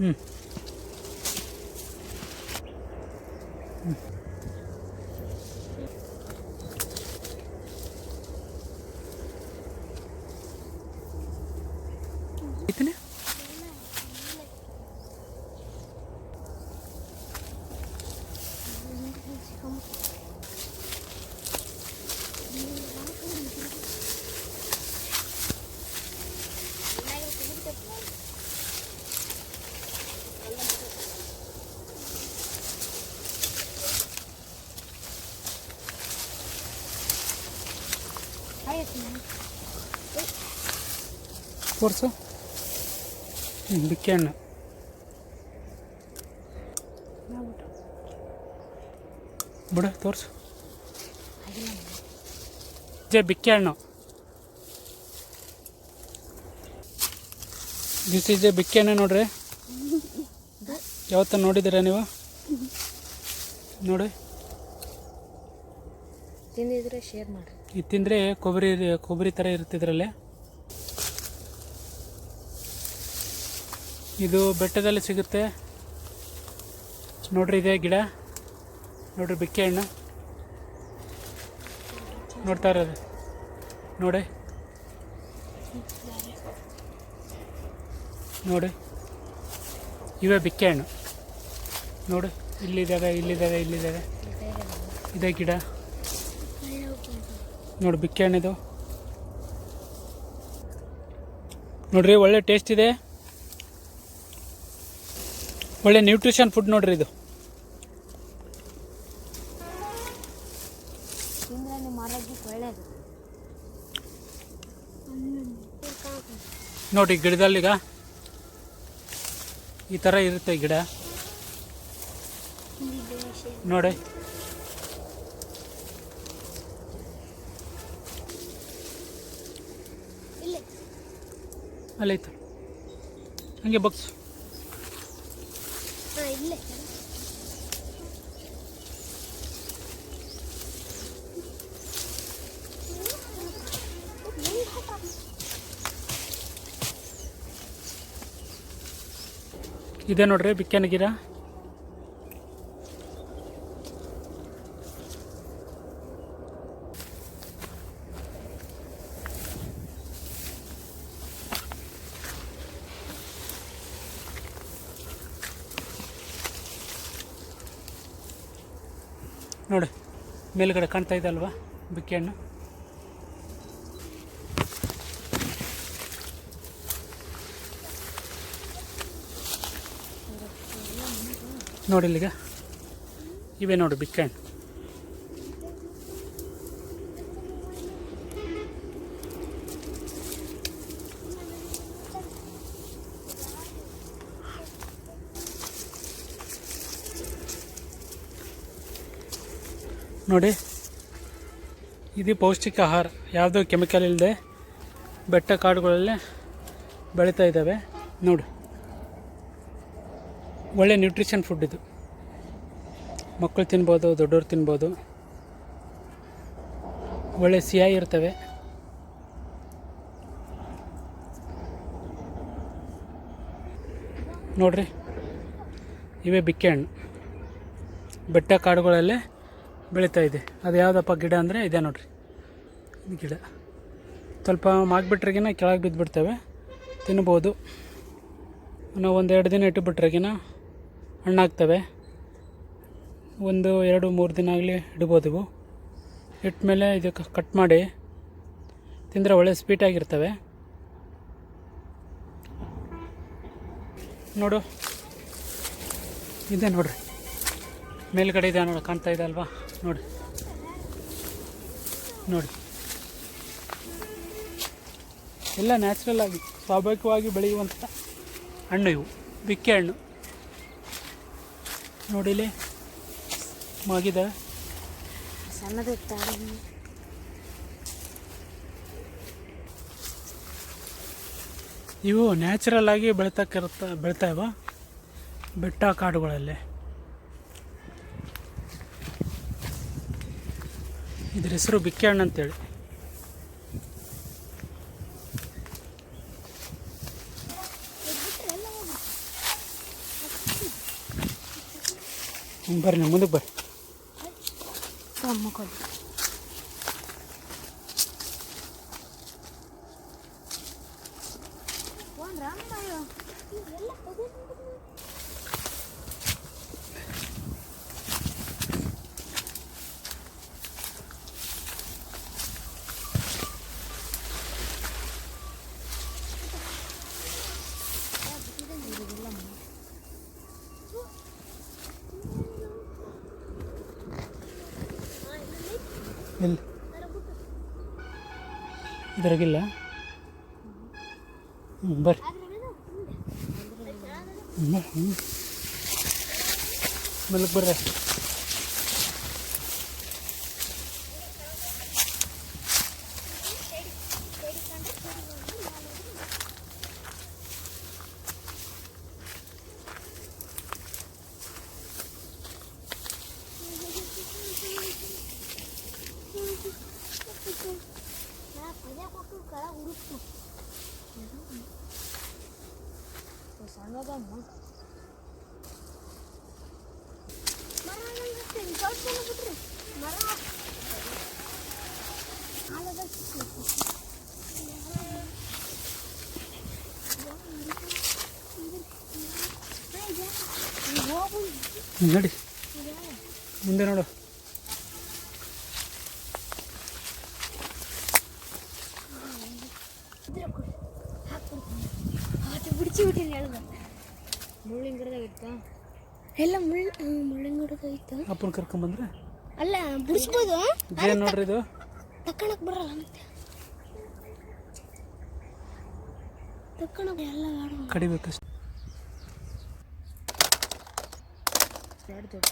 ಹ್ಞೂ ಐತನೆ ತೋರಿಸು ಹ್ಞೂ ಬಿಕ್ಕೆ ಹಣ್ಣು. ಬಿಡು ತೋರಿಸು. ಜೆ ಬಿಕ್ಕೆ ಹಣ್ಣು. ದಿಸ್ ಇಸ್ ಎ ಬಿಕ್ಕೆ ಹಣ್ಣು ನೋಡ್ರಿ. ಯಾವತ್ತ ನೋಡಿದ್ದೀರಾ ನೀವು? ನೋಡಿ. ತಿಂದಿದ್ರೆ ಶೇರ್ ಮಾಡಿ ಇದು ತಿಂದರೆ ಕೊಬ್ಬರಿ ಕೊಬ್ಬರಿ ಥರ ಇರ್ತಿದ್ರಲ್ಲೇ ಇದು ಬೆಟ್ಟದಲ್ಲಿ ಸಿಗುತ್ತೆ. ನೋಡ್ರಿ ಇದೆ ಗಿಡ. ನೋಡ್ರಿ ಬಿಕ್ಕೆ ಹಣ್ಣು. ನೋಡ್ತಾ ಇರೋದು. ನೋಡಿ. ನೋಡಿ. ಇವೇ ಬಿಕ್ಕೆ ಹಣ್ಣು. ನೋಡಿ. ಇಲ್ಲಿದ್ದಾವೆ ಇಲ್ಲಿದ್ದಾವೆ ಇಲ್ಲಿದ್ದಾವೆ. ಇದೇ ಗಿಡ. ನೋಡಿ ಬಿಕ್ಕೆ ಹಣ್ಣಿದು. ನೋಡ್ರಿ ಒಳ್ಳೆ ಟೇಸ್ಟ್ ಇದೆ. ಒಳ್ಳೆ ನ್ಯೂಟ್ರಿಷನ್ ಫುಡ್ ನೋಡ್ರಿ ಇದು. ಗಿಡದಲ್ಲಿ ನೋಡಿ ಗಿಡದಲ್ಲೀಗ ಈ ಥರ ಇರುತ್ತೆ ಗಿಡ. ನೋಡಿ. ಅಲ್ಲೈತು ಹಂಗೆ ಬಗ್ಸು. ಇದೆ ನೋಡ್ರಿ ಬಿಕ್ಕನ ಗಿಡ ನೋಡಿ ಮೇಲ್ಗಡೆ ಕಾಣ್ತಾ ಇದೆ ಅಲ್ವಾ? ಬಿಕ್ಕೆ ಹಣ್ಣು. ನೋಡಿ ಇಲ್ಲಿಗ. ಇವೆ ನೋಡಿ ಬಿಕ್ಕೆ ಹಣ್ಣು. ನೋಡಿ. ಇದು ಪೌಷ್ಟಿಕ ಆಹಾರ. ಯಾವುದೋ ಕೆಮಿಕಲ್ ಇಲ್ಲದೆ ಬೆಟ್ಟ ಕಾಡುಗಳಲ್ಲೇ ಬೆಳೀತಾ ಇದ್ದಾವೆ. ನೋಡಿ. ಒಳ್ಳೆ ನ್ಯೂಟ್ರಿಷನ್ ಫುಡ್ ಇದು. ಮಕ್ಕಳು ತಿನ್ಬೋದು, ದೊಡ್ಡವ್ರು ತಿನ್ಬೋದು. ಒಳ್ಳೆ ಸಿಹಾಯಿ ಇರ್ತವೆ. ನೋಡ್ರಿ. ಇವೇ ಬಿಕ್ಕೆ ಹಣ್ಣು ಬೆಟ್ಟ ಕಾಡುಗಳಲ್ಲೇ ಬೆಳೀತಾ ಇದೆ. ಅದು ಯಾವುದಪ್ಪ ಗಿಡ ಅಂದರೆ ಇದೆ ನೋಡ್ರಿ. ಗಿಡ. ಸ್ವಲ್ಪ ಮಾಗ್ಬಿಟ್ರೆಗಿನ ಕೆಳಗೆ ಬಿದ್ದುಬಿಡ್ತವೆ ತಿನ್ಬೋದು. ನಾವು ಒಂದು ಎರಡು ದಿನ ಇಟ್ಟುಬಿಟ್ರೆಗಿನ ಹಣ್ಣಾಗ್ತವೆ. ಒಂದು, ಎರಡು, ಮೂರು ದಿನ ಆಗಲಿ ಇಡ್ಬೋದು ಇವು. ಇಟ್ಮೇಲೆ ಇದಕ್ಕೆ ಕಟ್ ಮಾಡಿ ತಿಂದರೆ ಒಳ್ಳೆ ಸ್ವೀಟಾಗಿರ್ತವೆ ನೋಡು. ಇದೆ ನೋಡ್ರಿ. ಮೇಲ್ಗಡೆ ಇದೆ ನೋಡಿ, ಕಾಣ್ತಾ ಇದೆ ಅಲ್ವಾ? ನೋಡಿ. ನೋಡಿ. ಎಲ್ಲ ನ್ಯಾಚುರಲ್ ಆಗಿ ಸ್ವಾಭಾವಿಕವಾಗಿ ಬೆಳೆಯುವಂಥ ಹಣ್ಣು ಇವು. ಬಿಕ್ಕೆ ಹಣ್ಣು. ನೋಡಿಲಿ ಮಾಗಿದೆ. ಇವು ನ್ಯಾಚುರಲ್ ಆಗಿ ಬೆಳೀತಕ್ಕಿರುತ್ತ ಬೆಳಿತಾವ ಬೆಟ್ಟ ಕಾಡುಗಳಲ್ಲಿ. ಇದ್ರ ಹೆಸರು ಬಿಕ್ಕೆ ಹಣ್ಣು ಅಂತೇಳಿ ಬರ್ರಿ ಮುಂದಕ್ಕೆ ಬರ್ರಿ. ಎಲ್ಲಿ ಇದ್ರಾಗಿಲ್ಲ. ಹ್ಞೂ ಬರ್ರಿ. ಹ್ಞೂ ಹ್ಞೂ ಮೆಲ್ಲಕ್ಕೆ ಬರ್ರಿ ಸಣ್ಣದಮ್ಮ ಮರ ನಡಿ ಮುಂದೆ ನೋಡು ಬಿಟ್ಟಿನಿ ಹೇಳ್ದ. ಮುಳ್ಳಿನ ಗಿಡದಾಗ ಇತ್ತ ಎಲ್ಲ ಮುಳ್ಳು ಮುಳ್ಳಿನ ಗಿಡದಾಗಿತ್ತ ಅಪ್ಪನ ಕರ್ಕೊಂಬಂದ್ರೆ ಅಲ್ಲ ಬಿಡಿಸ್ಬೋದು ಏನು ನೋಡ್ರಿ ಇದು? ತಕ್ಕಣಕ್ ಬರಲ್ಲ ಮತ್ತೆ. ತಕ್ಕಣಕ್ ಎಲ್ಲ ಕಡಿಬೇಕು ಅಷ್ಟೇ ಎರಡು ದೊಡ್ಡ